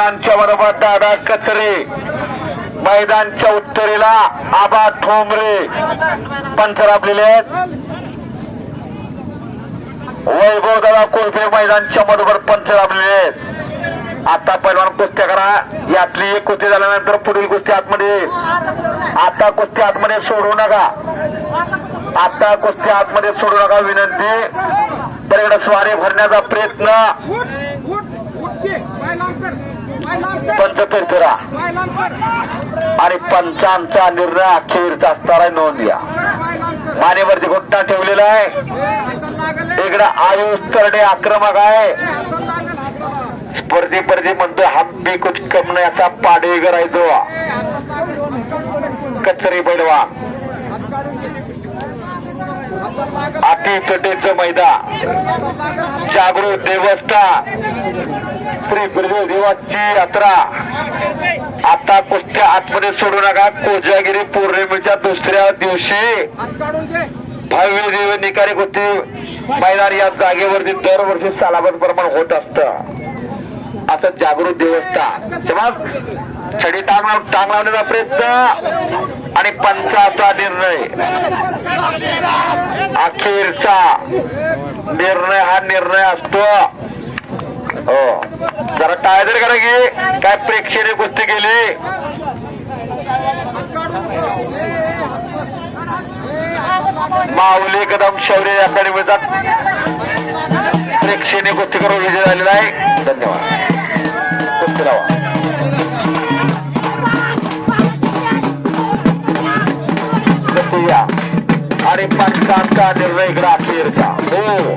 मैदानच्या बरोबर दादा कचरे. मैदानच्या उत्तरेला आबा ठोंबरे. पंच राबलेले आहेत. वैभव दादा कोळपे मैदानच्या बरोबर पंच राबलेले आहेत. आता पहिलवान कुस्त्या करा. यातली एक कुस्ती झाल्यानंतर पुढील कुस्ती आतमध्ये. आता कुस्ती आतमध्ये सोडू नका. आता कुस्ती आतमध्ये सोडू नका विनंती. तर इकडे स्वारी भरण्याचा प्रयत्न. उठ उठ उठ की पाय लांब कर पाय लांब कर पंच फिरफिरा पाय लांब कर आणि पंचांचा निर्णय अखेरचा असणारा नोंद घ्या मानेवरती घुट्टा ठेवलेला आहे इकडे आयुष तरडे आक्रमक आहे. स्पर्धी पर्धी म्हणतोय हम्पी कुछ कम नाही असा पाडेगर आहे लागल. कचरी घे. हाताला मैदा अति तटेचं मैदान. जागृत देवस्था श्री गुरुदेव यात्रा. आता कुस्त्या आतमध्ये सोडू नका. कोजागिरी पौर्णिमेच्या दुसऱ्या दिवशी भव्य देव निकारी कुस्ती मैदान या जागेवरती दरवर्षी सालाबत प्रमाण होत असतं. असं जागृत देवस्था तेव्हा छडी टांग टांग लावण्याचा प्रयत्न आणि पंचाचा निर्णय. अखेरचा निर्णय हा निर्णय असतो. हो. जरा टाळ्या करा की काय प्रेक्षणीय गोष्टी केली? माऊली कदम शौर्य अकॅडमीचा प्रेक्षणीय कुस्ती करून विजय झालेला आहे. धन्यवाद. कुस्ती लावा आणि पंचांचा निर्णय इकडे हो.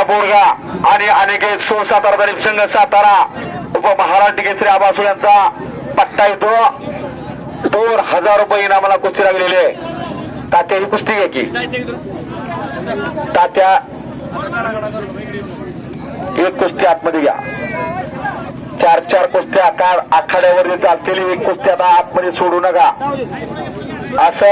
मोजरवाईचा बोरगा आणि अनेक सो सातारा दलित संघ सातारा उपमहाराष्ट्र केसरी आबासू यांचा पट्टा येतो. दोन हजार रुपये इनामाला कुस्ती लागलेली आहे. तात्या ही कुस्ती घ्या की. तात्या एक कुस्ती आतमध्ये घ्या. चार चार कुस्त्या आखाड आखाड्यावरती चालतेली. एक कुस्ती आता आतमध्ये सोडू नका. असं